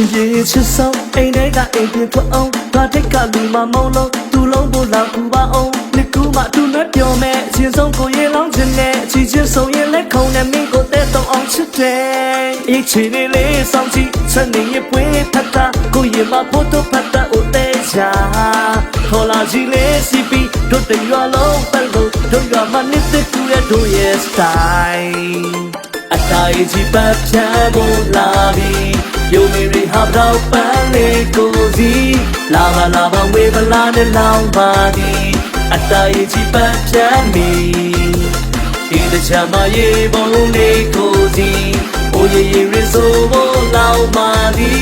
င်ပြေချစ်ဆုံးအိမ်ထဲကအိမ်ပြင်ထွက်အောင်ဘာတိတ်ကလူမမုံလုံးသူလုံးကိုလာကူပါအောင်နှစ်ကူမှသူနဲ့ပြောမယ်အချင်းဆုံးကိုရေလောင်းခြင်းနဲ့အချီချင်းဆုံးရင်လက်ခုံနဲ့မင်းကိုတဲ့တော့အောင်ချစ်တယ်အချီလေးလေးဆောင်ကြည့်ချက်နေရပွေးထက်တာကိုရေမဖို့တော့ဖတ်တာအိုတဲ့ချာခေါ်လာကြည့်လေးစီပီတို့တရွာလုံးပတ်လို့တို့ရွာမနစ်တဲ့သူရဲ့တို့ရဲ့ style အတိုင်းကြီးပတ်ချမ်းဖို့လာပြီ ယုံနေရဟာတော့ပန်းလေးကိုစီလာပါလာပါဝေးပလာနဲ့လောင်းပါဒီအတိုင်းကြီးပတ်ချမ်းပြီဒီတချမ်းမရေပုံလေးကိုစီအိုးရေရေရဆိုဖို့လောင်းပါဒီ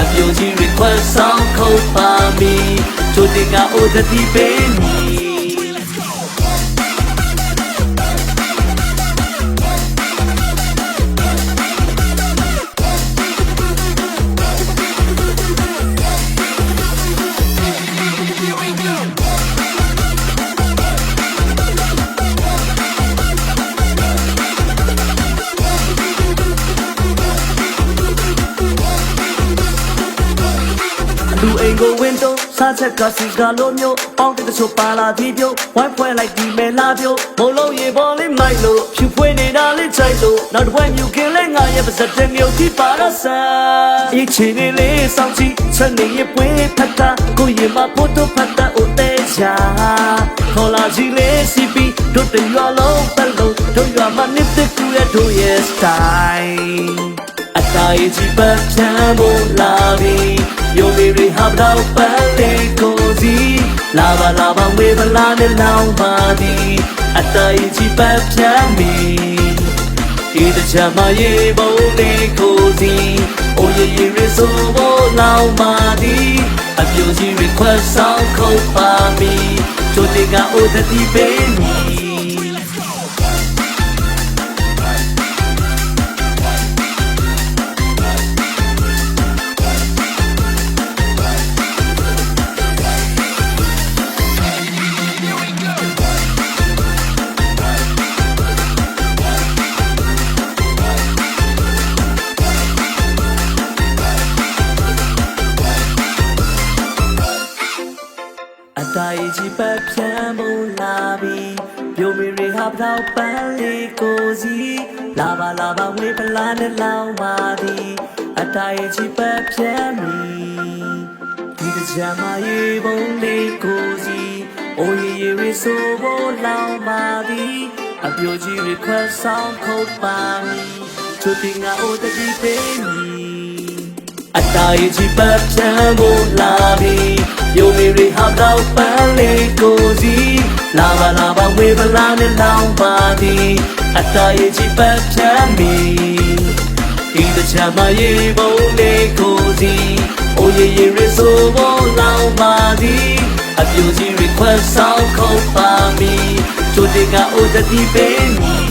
အပြိုကြီး request ဆောင်ခုတ်ပါမီချိုတင်ကအိုတ ကိုဝင်းတော့စားချက်ကစီကလိုမျိုးပေါင်းတဲ့တချို့ပါလာပြီးပြုတ်ဝိုင်းဖွဲလိုက်ဒီမဲလာပြုတ်မလုံးရေပေါ်လေးမိုက်လို့ဖြူဖွေးနေတာလေးချိုက်လို့နောက်တစ်ဝက်မြူကင်းလဲငါရဲ့ပါစတဲ့မျိုးဒီပါရဆာအချီလေးလေးစောင့်ကြည့်ချက်နေရပွေးဖတ်တာကိုရင်မဖို့တော့ဖတ်တာအိုတဲ့ချာခေါ်လာကြည့်လေးစီပီတို့တရွာလုံးပတ်လို့တို့ရွာမနစ်တဲ့ကူရဲ့တို့ရဲ့ style အတိုင်းကြီးပတ်ချမ်းဖို့လာပြီ ယုံနေရဟာတော့ပန်းလေးကိုစီလာပါလာပါဝေးပလာနဲ့လောင်းပါဒီအတိုင်းကြီးပတ်ချမ်းပြီဒီတချမ်းမရေပုံလေးကိုစီအိုးရေရေရဆိုဖို့လောင်းပါဒီအပြိုကြီး request ဆောင်ခုတ် ချိုတင်ကအိုတတိပေးမီအတိုင်းကြီးပတ်ပြန်ဖို့လာပြီပြိုမီရီဟာတော့ပန်းလေးကိုစီလာပါလာပါဝေးပလာနဲ့လောင်းပါသည်အတိုင်းကြီးပတ်ပြန်မီဒီကကြမ်းမရေပုံလေးကိုစီအိုးရေရေဆိုဖို့လောင်းပါသည်အပြိုကြီး request ဆောင်ခုတ်ပါမီသူတင်ငါအိုတကြီးပေးမီအတိုင်းကြီးပတ်ချမ်းဖို့လာပြီယုံနေရဟာတော့ပန်း လေးကိုစီလာပါလာပါဝေးပလာနဲ့လောင်းပါဒီအတိုင်းကြီးပတ်ချမ်းပြီဒီတချမ်းမရေပုံလေးကိုစီအိုးရေရေရဆိုဖို့လောင်းပါဒီအပြူကြီး request ဆောင်ခုတ်ပါမီချိုတင်ကအိုတတိပေးမီ